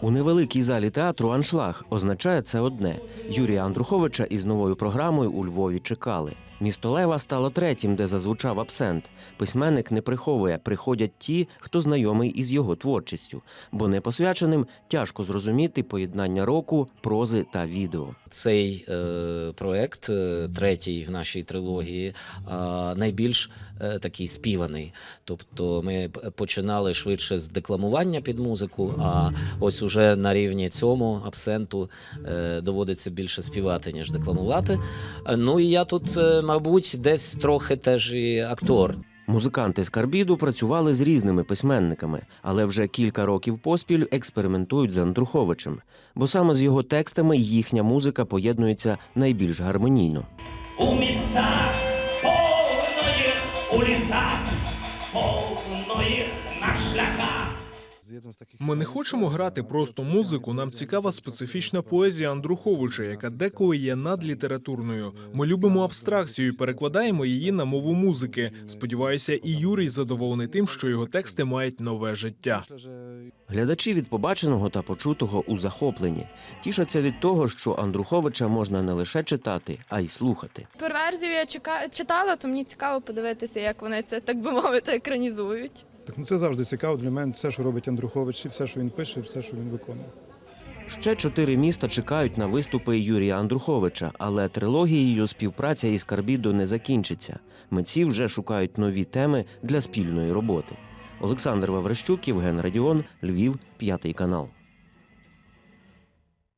У невеликій залі театру аншлаг означає це одне. Юрія Андруховича із новою програмою у Львові чекали. Місто Лева стало третім, де зазвучав абсент. Письменник не приховує, приходять ті, хто знайомий із його творчістю, бо непосвяченим тяжко зрозуміти поєднання року, прози та відео. Цей е, проект, е, третій в нашій трилогії, е, найбільш е, такий співаний. Тобто ми починали швидше з декламування під музику, а ось уже на рівні цьому абсенту е, доводиться більше співати, ніж декламувати. Е, Ну і я тут, е, мабуть, десь трохи теж і актор. Музиканти з Карбіду працювали з різними письменниками, але вже кілька років поспіль експериментують з Андруховичем, бо саме з його текстами їхня музика поєднується найбільш гармонійно. У містах повно їх, у лісах повно їх на шляхах. Ми не хочемо грати просто музику. Нам цікава специфічна поезія Андруховича, яка деколи є надлітературною. Ми любимо абстракцію і перекладаємо її на мову музики. Сподіваюся, і Юрій задоволений тим, що його тексти мають нове життя. Глядачі від побаченого та почутого у захопленні тішаться від того, що Андруховича можна не лише читати, а й слухати. Перверзію я читала, то мені цікаво подивитися, як вони це, так би мовити, екранізують. Так, ну це завжди цікаво для мене. Все, що робить Андрухович, і все, що він пише, все, що він виконує. Ще чотири міста чекають на виступи Юрія Андруховича, але трилогією співпраця із Карбідо не закінчиться. Митці вже шукають нові теми для спільної роботи. Олександр Ваврищук, Євген Радіон, Львів, п'ятий канал.